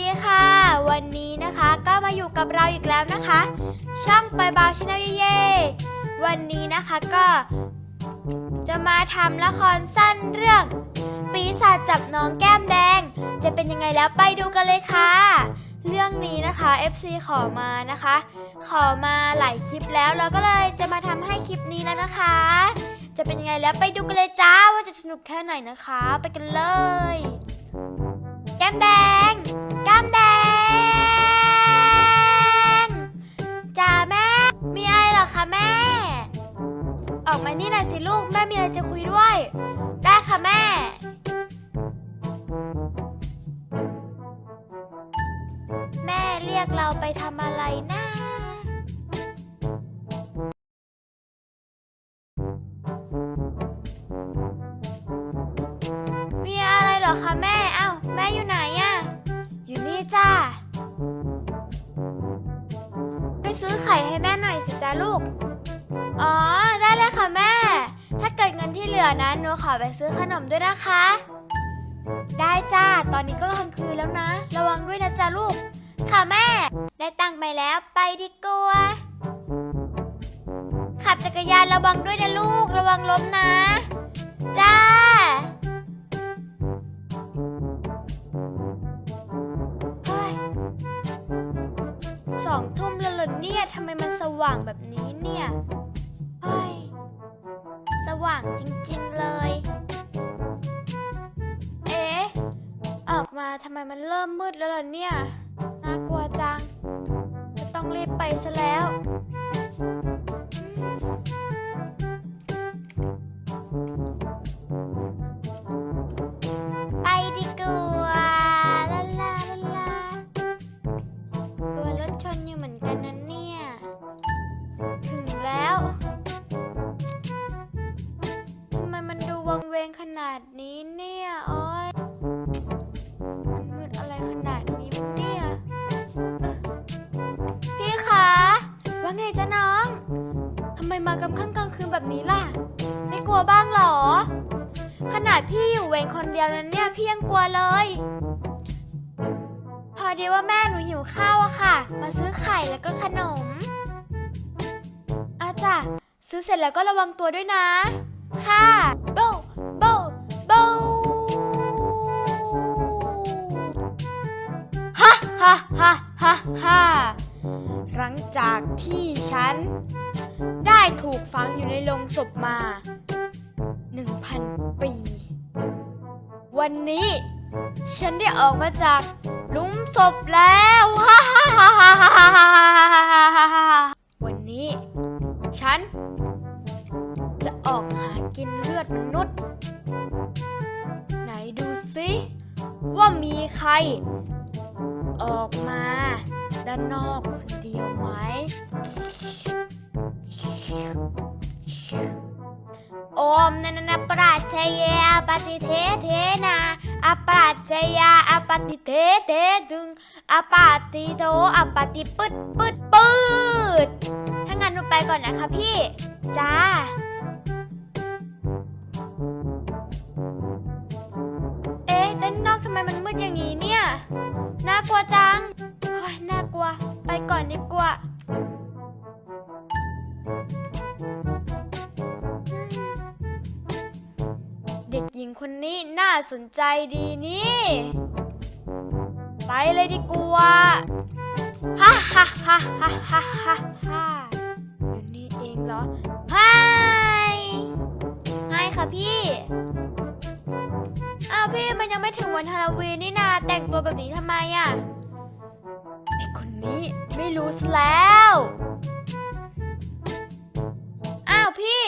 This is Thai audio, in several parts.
ดีค่ะ วันนี้นะคะก็มาอยู่กับเราอีกแล้วนะคะ ช่องไปบาวชาแนลเย่วันนี้นะคะก็จะมาทำละครสั้นเรื่อง ปีศาจจับน้องแก้มแดง จะเป็นยังไงแล้วไปดูกันเลยค่ะ เรื่องนี้นะคะ FC ขอมานะคะ ขอมาหลายคลิปแล้วเราก็เลยจะมาทำให้คลิปนี้แล้วนะคะ จะเป็นยังไงแล้วไปดูกันเลยจ้าว่าจะสนุกแค่ไหนนะคะ ไปกันเลยแก้มแดง คะแม่ ออกมานี่หน่อยสิลูกแม่มีอะไรจะคุยด้วย ได้ค่ะแม่ แม่เรียกเราไปทำอะไรนะ ได้จ้า ตอนนี้ก็กลางคืนแล้วนะ ระวังด้วยนะจ้าลูก ค่ะแม่ ได้ตังค์ไปแล้วไปดีกว่า ขับจักรยานระวังด้วยนะลูก ระวังล้มนะ จ้า เฮ้ยสองทุ่มแล้วเหรอเนี่ยทำไมมันสว่างแบบนี้เนี่ย เฮ้ย สว่างจริงๆเลย มาทำไมมันเริ่มมืดแล้วล่ะเนี่ย น่ากลัวจังจะต้องรีบไปซะแล้ว ยวนั้นเนี่ยพี่ยังกลัวเลย พอดีว่าแม่หนูหิวข้าวอะค่ะ มาซื้อไข่แล้วก็ขนมอาจ้ะซื้อเสร็จแล้วก็ระวังตัวด้วยนะ ค่ะโบโบโบฮ่าฮ่าฮ่าฮ่าฮ่าหลังจากที่ฉัน ได้ถูกฝังอยู่ในโลงศพมา วันนี้ ฉันได้ออกมาจากหลุมศพแล้วฮ่าฮ่าฮ่าฮ่า อปราชยาอปฏิเทเทดึงอปาติโตอปฏิปึดปึดปืดถ้างั้นหนูไปก่อนนะคะพี่ จ้าเอ๊ะด้านนอกทำไมมันมืดอย่างนี้เนี่ย น่ากลัวจังโอ้ยน่ากลัว ไปก่อนดีกว่า เด็กหญิงคนนี้น่าสนใจดีนี่ ไปเลยดีกว่าฮ่าฮ่าฮ่าฮ่าฮ่าฮ่าฮ่าอยู่นี่เองเหรอไฮไฮค่ะพี่อ้าวพี่มันยังไม่ถึงวันฮาโลวีนนี่นาแต่งตัวแบบนี้ทำไมอะไอคนนี้ไม่รู้ซะแล้วอ้าวพี่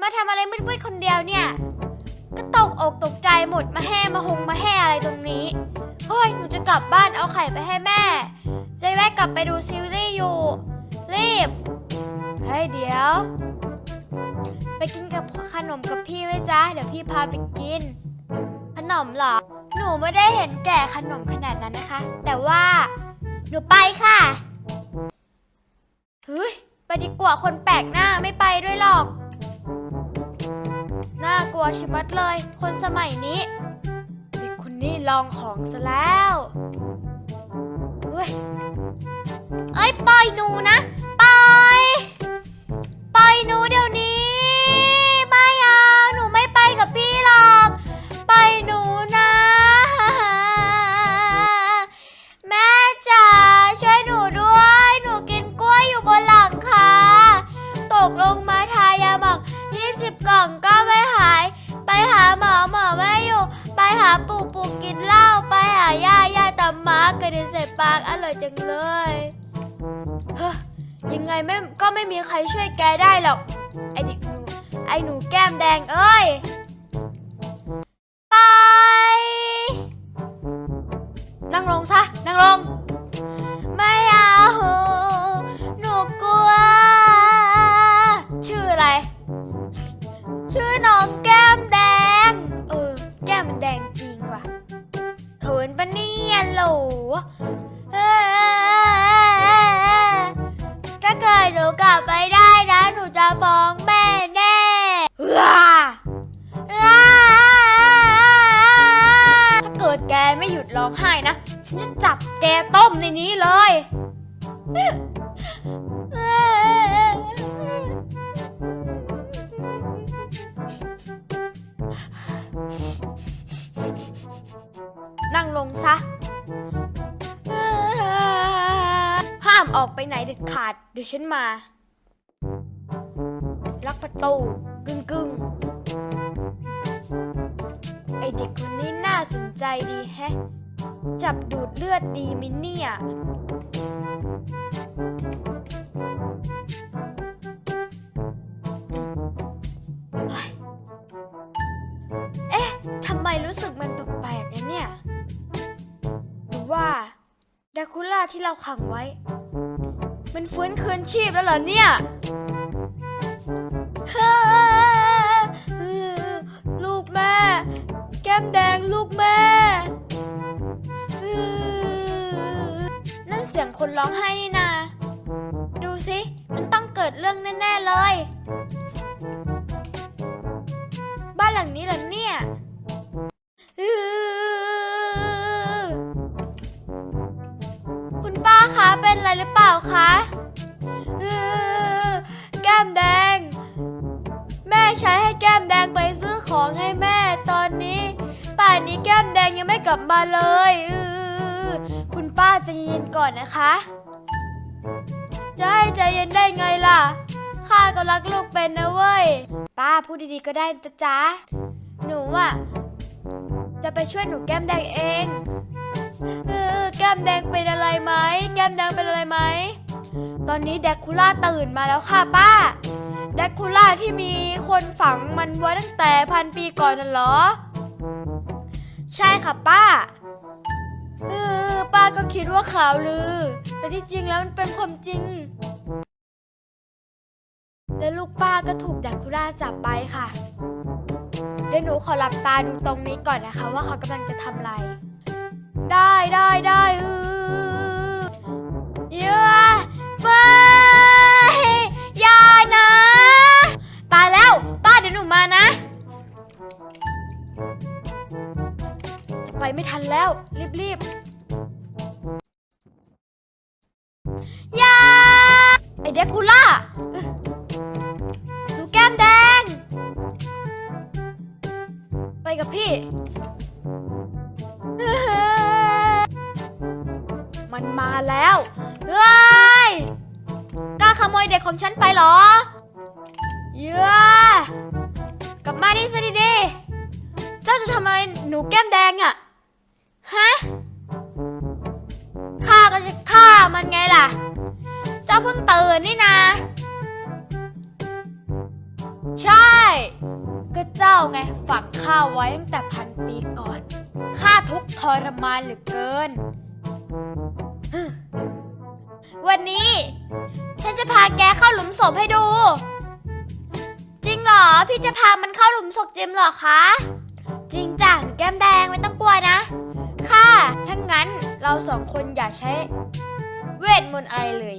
มาทำอะไรมืดๆคนเดียวเนี่ย ก็ตกอกตกใจหมดมาแห่มาหงมาแห่อะไรตรงนี้ เฮ้ย หนูจะกลับบ้านเอาไข่ไปให้แม่จะได้กลับไปดูซีรีส์อยู่ รีบ เฮ้ยเดี๋ยว ไปกินกับขนมกับพี่ไว้จ้าเดี๋ยวพี่พาไปกิน ขนมเหรอ หนูไม่ได้เห็นแก่ขนมขนาดนั้นนะคะ แต่ว่า หนูไปค่ะเฮ้ยไปดีกว่าคนแปลกหน้าไม่ไปด้วยหรอก อาชะมัดเลย คนสมัยนี้ เด็กคนนี่ลองของซะแล้วเฮ้ยเอ้ยปล่อยหนูนะ ปล่อย ปล่อยหนูเดี๋ยวนี้ ใครช่วยแกได้หรอก ไอเด็กหนูไอหนูแก้มแดงเอ้ย ไป นั่งลงซะ ร้องไห้นะ ฉันจะจับแกต้มในนี้เลย นั่งลงซะ ห้ามออกไปไหนเด็ดขาด เดี๋ยวฉันมา ล็อกประตูกึ่งกึ่งไอเด็กคนนี้น่าสนใจดีแฮะ จับดูดเลือดดีมินเนี่ย เอ๊ะ ทำไมรู้สึกมันแปลกๆนะเนี่ย หรือว่าดาคูล่าที่เราขังไว้ มันฟื้นคืนชีพแล้วเหรอเนี่ยฮ่าลูกแม่ แก้มแดงลูกแม่ สียงคนร้องไห้นี่นา ดูสิ มันต้องเกิดเรื่องแน่ ๆ เลย บ้านหลังนี้เหรอเนี่ยอื้อคุณป้าคะเป็นอะไรหรือเปล่าคะอื้อแก้มแดง แม่ใช้ให้แก้มแดงไปซื้อของให้แม่ตอนนี้ ป่านนี้แก้มแดงยังไม่กลับมาเลย ใจเย็นๆก่อนนะคะ จะให้ใจเย็นได้ไงล่ะ ข้าก็รักลูกเป็นนะเว้ย ป้าพูดดีๆก็ได้นะจ๊ะ หนูอะ จะไปช่วยหนูแก้มแดงเอง เออแก้มแดงเป็นอะไรไหม แก้มแดงเป็นอะไรไหม ตอนนี้แดกคูล่าตื่นมาแล้วค่ะป้า แดกคูล่าที่มีคนฝังมันไว้ตั้งแต่พันปีก่อนน่ะเหรอ ใช่ค่ะป้า เออป้าก็คิดว่าข่าวลือ แต่ที่จริงแล้วมันเป็นความจริง แล้วลูกป้าก็ถูกแดกคูล่าจับไปค่ะ เดี๋ยวหนูขอหลับตาดูตรงนี้ก่อนนะคะ ว่าเขากำลังจะทำอะไร ได้ได้ได้เออเยอะไปอย่านะ ตายแล้ว ป้าเดี๋ยวหนูมานะ ไปไม่ทันแล้ว รีบรีบๆอย่าไอเด็กคูล่าเอ้ยหนูแก้มแดง ไปกับพี่ มันมาแล้วเฮ้ยกล้าขโมยเด็กของฉันไปเหรอ เย้กลับมาดิสิดีๆเจ้าจะทำอะไรหนูแก้มแดงอะ ฮะข้าก็จะฆ่ามันไงล่ะ เจ้าเพิ่งตื่นนี่นะ ใช่ ก็เจ้าไงฝังข้าไว้ตั้งแต่พันปีก่อน ข้าทุกทรมานเหลือเกิน วันนี้ ฉันจะพาแกเข้าหลุมศพให้ดู จริงเหรอ พี่จะพามันเข้าหลุมศพจริงเหรอคะ จริงจ้ะหนูแก้มแดงไม่ต้องกลัวนะ ถ้างั้นเราสองคนอย่าใช้เวทมนต์อะไรเลย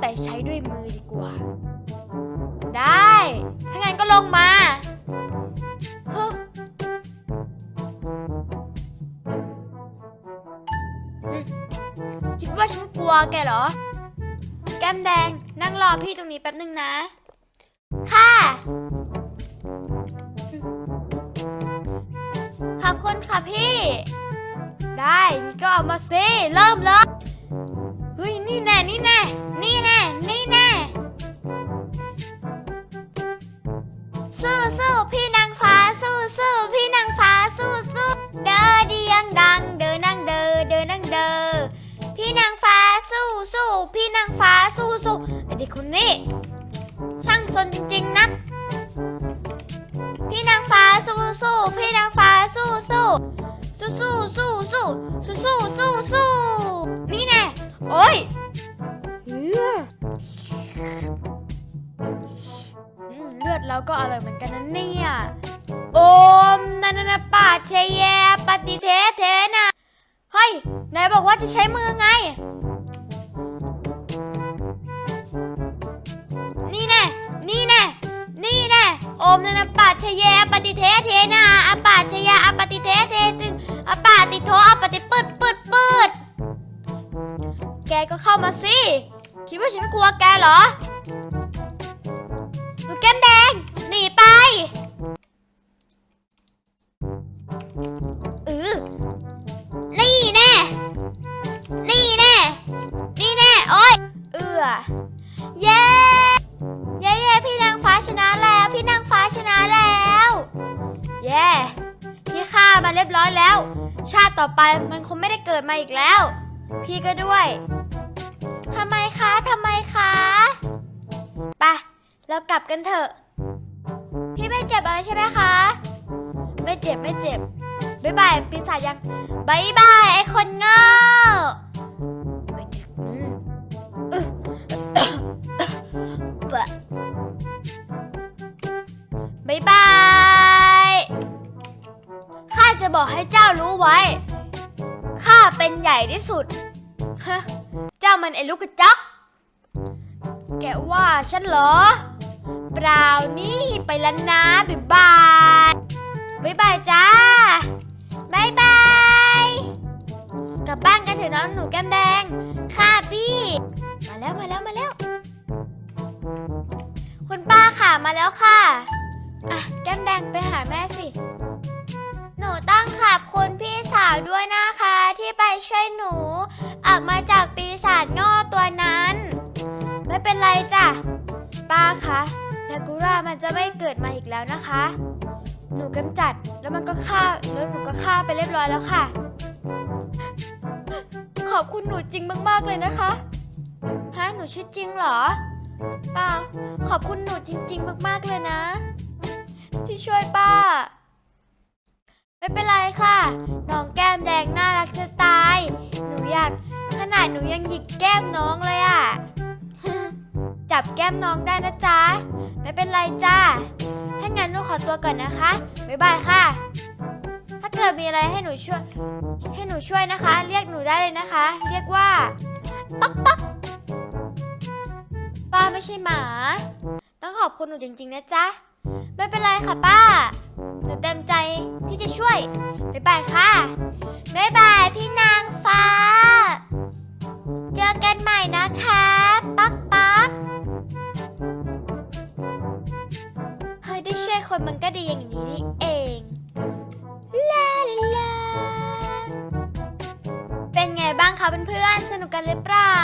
แต่ใช้ด้วยมือดีกว่า ได้ ถ้างั้นก็ลงมาคิดว่าฉันกลัวแกเหรอ แก้มแดงนั่งรอพี่ตรงนี้แป๊บหนึ่งนะ ค่ะ ขอบคุณค่ะพี่ ได้ก็เอามาสิเริ่มเลยเฮ้ยนี่แน่นี่แน่นี่แน่นี่แน่สู้สู้พี่นางฟ้าสู้สู้พี่นางฟ้าสู้สู้เดินดียังดัง เดินนั่งเดินเดินนั่งเดินพี่นางฟ้าสู้สู้พี่นางฟ้าสู้สู้ไอเด็กคนนี้ ช่างซนจริงๆนะ สู้สู้สู้สู้สู้สู้สู้สู้นี่แน่โอ้ยเหืออืมเลือดเราก็อร่อยเหมือนกันนะเนี่ยโอมนันนปาเชยปฏิเทเทนะเฮ้ยนายบอกว่าจะใช้มือไง นี่แน่นี่แน่นี่แน่โอมนันนปาชยปฏิเทเทนะอปาชยา คิดว่าฉันกลัวแกเหรอหนูแก้มแดง หนีไปเออนี่แน่ นี่แน่ นี่แน่ โอ้ย เอือเย้ เย้เย้พี่นางฟ้าชนะแล้ว พี่นางฟ้าชนะแล้ว เย้พี่ฆ่ามาเรียบร้อยแล้ว ชาติต่อไปมันคงไม่ได้เกิดมาอีกแล้ว พี่ก็ด้วย คะทำไมคะไปเรากลับกันเถอะ พี่ไม่เจ็บอะไรใช่ไหมคะ ไม่เจ็บไม่เจ็บบ๊ายบายปีศาจยังบายบายไอ้คนโง่เอ้ยอืมอึ๊ะบายบายข้าจะบอกให้เจ้ารู้ไว้ ข้าเป็นใหญ่ที่สุด เจ้ามันไอ้ลูกกระจอก แกว่าฉันเหรอ เปล่านี่ไปแล้วนะบ๊ายบายบ๊ายบายจ้าบ๊ายบายกลับบ้านกันเถอะน้องหนูแก้มแดง ค่ะพี่ มาแล้วมาแล้วมาแล้ว คุณป้าค่ะมาแล้วค่ะอะแก้มแดงไปหาแม่สิ หนูต้องขอบคุณพี่สาวด้วยนะคะ ที่ไปช่วยหนู ออกมาจากปีศาจง่ตัวนั้น เป็นไรจ้ะ ป้าคะนากุระมันจะไม่เกิดมาอีกแล้วนะคะ หนูกำจัดแล้วมันก็ฆ่าแล้วหนูก็ฆ่าไปเรียบร้อยแล้วค่ะ ขอบคุณหนูจริงมากๆเลยนะคะฮะหนูชื่อจริงเหรอ เปล่า ขอบคุณหนูจริง ๆ มากๆเลยนะ ที่ช่วยป้า ไม่เป็นไรค่ะ น้องแก้มแดงน่ารักจะตาย หนูอยากขนาดหนูยังหยิกแก้มน้องเลยอะ่ะ จับแก้มน้องได้นะจ๊ะ ไม่เป็นไรจ้า ถ้างั้นหนูขอตัวก่อนนะคะ บ๊ายบายค่ะ ถ้าเกิดมีอะไรให้หนูช่วย ให้หนูช่วยนะคะ เรียกหนูได้เลยนะคะ เรียกว่า ป๊อกป๊อกป้าไม่ใช่หมา ต้องขอบคุณหนูจริงๆนะจ๊ะ ไม่เป็นไรค่ะป้า หนูเต็มใจที่จะช่วย บ๊ายบายค่ะ บ๊ายบายพี่นางฟ้า เจอกันใหม่นะคะปักปัก คนมันก็ดีอย่างนี้นี่เองลาลาเป็นไงบ้างคะเพื่อนๆ สนุกกันหรือเปล่า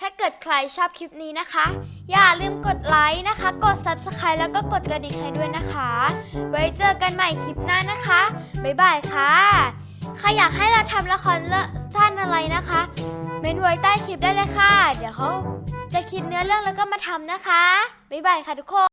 ถ้าเกิดใครชอบคลิปนี้นะคะ อย่าลืมกดไลค์นะคะ กด Subscribe แล้วก็กดกระดิ่งให้ด้วยนะคะ ไว้เจอกันใหม่คลิปหน้านะคะ บ๊ายบายค่ะใครอยากให้เราทำละครเรื่องสั้นอะไรนะคะ เมนไว้ใต้คลิปได้เลยค่ะ เดี๋ยวเขาจะคิดเนื้อเรื่องแล้วก็มาทำนะคะ บ๊ายบายค่ะทุกคน